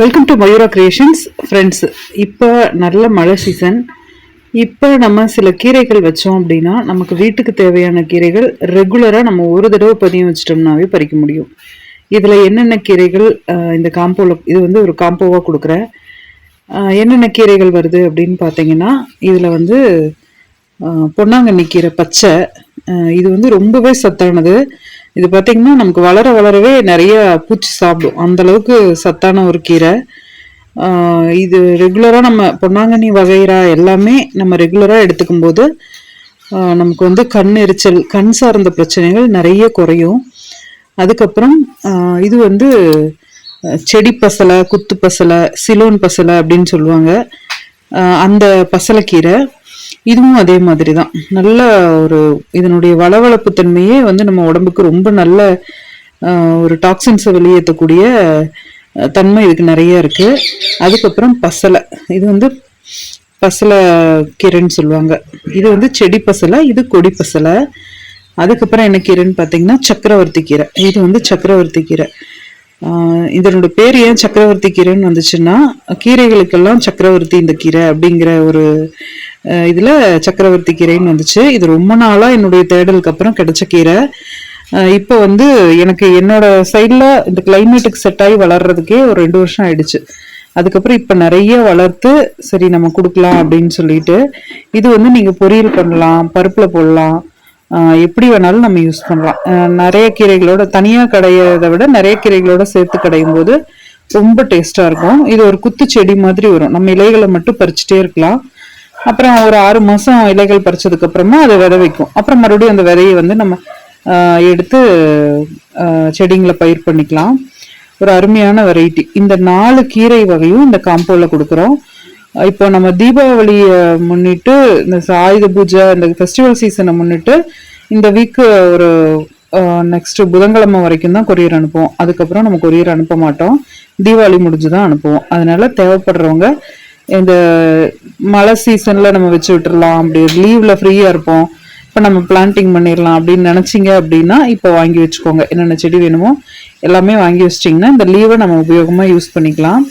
Welcome to Mayura creations friends இப்போ நல்ல மழை சீசன் இப்போ நம்ம சில கீரைகள் வச்சோம் அப்படின்னா நமக்கு வீட்டுக்கு தேவையான கீரைகள் ரெகுலராக நம்ம ஒரு தடவை பதியம் வச்சிட்டோம்னாவே பறிக்க முடியும். இதில் என்னென்ன கீரைகள் இந்த காம்போவில் இது வந்து ஒரு காம்போவாக கொடுக்குறேன். என்னென்ன கீரைகள் வருது அப்படின்னு பார்த்தீங்கன்னா இதில் வந்து பொன்னாங்கண்ணி கீரை பச்சை இது வந்து ரொம்பவே சத்தானது. இது பார்த்தீங்கன்னா நமக்கு வளர வளரவே நிறைய பூச்சி சாப்பிடும். அந்த அளவுக்கு சத்தான ஒரு கீரை. இது ரெகுலராக நம்ம பொன்னாங்கண்ணி வகைரா எல்லாமே நம்ம ரெகுலராக எடுத்துக்கும் போது நமக்கு வந்து கண் எரிச்சல் கண் சார்ந்த பிரச்சனைகள் நிறைய குறையும். அதுக்கப்புறம் இது வந்து செடி பசலை குத்து பசலை சிலோன் பசலை அப்படின்னு சொல்லுவாங்க. அந்த பசலைக்கீரை. இதுவும் அதே மாதிரி தான் நல்ல ஒரு இதனுடைய வளவளப்பு தன்மையே வந்து நம்ம உடம்புக்கு ரொம்ப நல்ல ஆஹ், ஒரு டாக்ஸின்ஸை வெளியேற்றக்கூடிய தன்மை இதுக்கு நிறைய இருக்கு. அதுக்கப்புறம் பசலை. இது வந்து பசலை கீரைன்னு சொல்லுவாங்க. இது வந்து செடி பசலை இது கொடி பசலை. அதுக்கப்புறம் என்ன கீரைன்னு பார்த்தீங்கன்னா சக்கரவர்த்தி கீரை. இது வந்து சக்கரவர்த்தி கீரை. இதனுடைய பேர் ஏன் சக்கரவர்த்தி கீரைன்னு வந்துச்சுன்னா கீரைகளுக்கெல்லாம் சக்கரவர்த்தி இந்த கீரை அப்படிங்கிற ஒரு இதில் சக்கரவர்த்தி கீரைன்னு வந்துச்சு. இது ரொம்ப நாளாக என்னுடைய தேடலுக்கு அப்புறம் கிடைச்ச கீரை. இப்போ வந்து எனக்கு என்னோட சைடில் இந்த கிளைமேட்டுக்கு செட் ஆகி வளர்றதுக்கே ஒரு ரெண்டு வருஷம் ஆயிடுச்சு. அதுக்கப்புறம் இப்போ நிறைய வளர்த்து சரி நம்ம கொடுக்கலாம் அப்படின்னு சொல்லிட்டு இது வந்து நீங்கள் பொரியல் பண்ணலாம் பருப்பில் போடலாம் எப்படி வேணாலும் நம்ம யூஸ் பண்ணலாம். நிறைய கீரைகளோட தனியாக கடையிறதை விட நிறைய கீரைகளோட சேர்த்து கடையும் போது ரொம்ப டேஸ்ட்டாக இருக்கும். இது ஒரு குத்து செடி மாதிரி வரும். நம்ம இலைகளை மட்டும் பறிச்சுட்டே இருக்கலாம். அப்புறம் ஒரு ஆறு மாதம் இலைகள் பறிச்சதுக்கு அப்புறமா அதை விதை வைக்கும். அப்புறம் மறுபடியும் அந்த விதையை வந்து நம்ம எடுத்து செடிங்களை பயிர் பண்ணிக்கலாம். ஒரு அருமையான வெரைட்டி இந்த நாலு கீரை வகையும் இந்த காம்போல கொடுக்குறோம். இப்போ நம்ம தீபாவளியை முன்னிட்டு இந்த ஆயுத பூஜை இந்த ஃபெஸ்டிவல் சீசனை முன்னிட்டு இந்த வீக்கு ஒரு நெக்ஸ்ட் புதன்கிழமை வரைக்கும் தான் கொரியர் அனுப்புவோம். அதுக்கப்புறம் நம்ம கொரியர் அனுப்ப மாட்டோம். தீபாவளி முடிஞ்சு தான் அனுப்புவோம். அதனால தேவைப்படுறவங்க இந்த மழை சீசன்ல நம்ம வச்சு விட்டுறலாம். அப்படி லீவ்ல ஃப்ரீயா இருப்போம். இப்போ நம்ம பிளான்டிங் பண்ணிடலாம் அப்படின்னு நினச்சிங்க அப்படின்னா இப்போ வாங்கி வச்சுக்கோங்க. என்னென்ன செடி வேணுமோ எல்லாமே வாங்கி வச்சிட்டிங்கன்னா இந்த லீவை நம்ம உபயோகமாக யூஸ் பண்ணிக்கலாம்.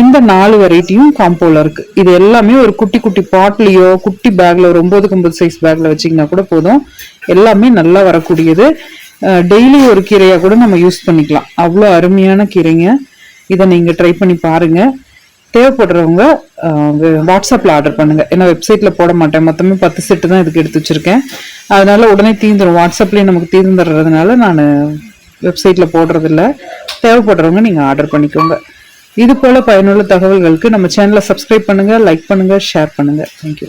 இந்த நாலு வெரைட்டியும் காம்போல இருக்கு. இது எல்லாமே ஒரு குட்டி குட்டி பாட்லயோ குட்டி பேக்ல ஒரு ஒன்பதுக்கு ஒன்பது சைஸ் பேக்ல வச்சீங்கன்னா கூட போதும். எல்லாமே நல்லா வரக்கூடியது. டெய்லி ஒரு கீரையா கூட நம்ம யூஸ் பண்ணிக்கலாம். அவ்வளோ அருமையான கீரைங்க. இதை நீங்க ட்ரை பண்ணி பாருங்க. தேவைப்படுறவங்க வாட்ஸ்அப்பில் ஆர்டர் பண்ணுங்க. ஏன்னா வெப்சைட்டில் போட மாட்டேன். மொத்தமே பத்து செட்டு தான் இதுக்கு எடுத்து வச்சிருக்கேன். அதனால உடனே தீர்ந்துடும் வாட்ஸ்அப்லேயே நமக்கு தீர்ந்துடுறதுனால நான் வெப்சைட்டில் போடுறதில்ல. தேவைப்படுறவங்க நீங்கள் ஆர்டர் பண்ணிக்கோங்க. இது போல பயனுள்ள தகவல்களுக்கு நம்ம சேனலை சப்ஸ்கிரைப் பண்ணுங்க லைக் பண்ணுங்க ஷேர் பண்ணுங்க. தேங்க்யூ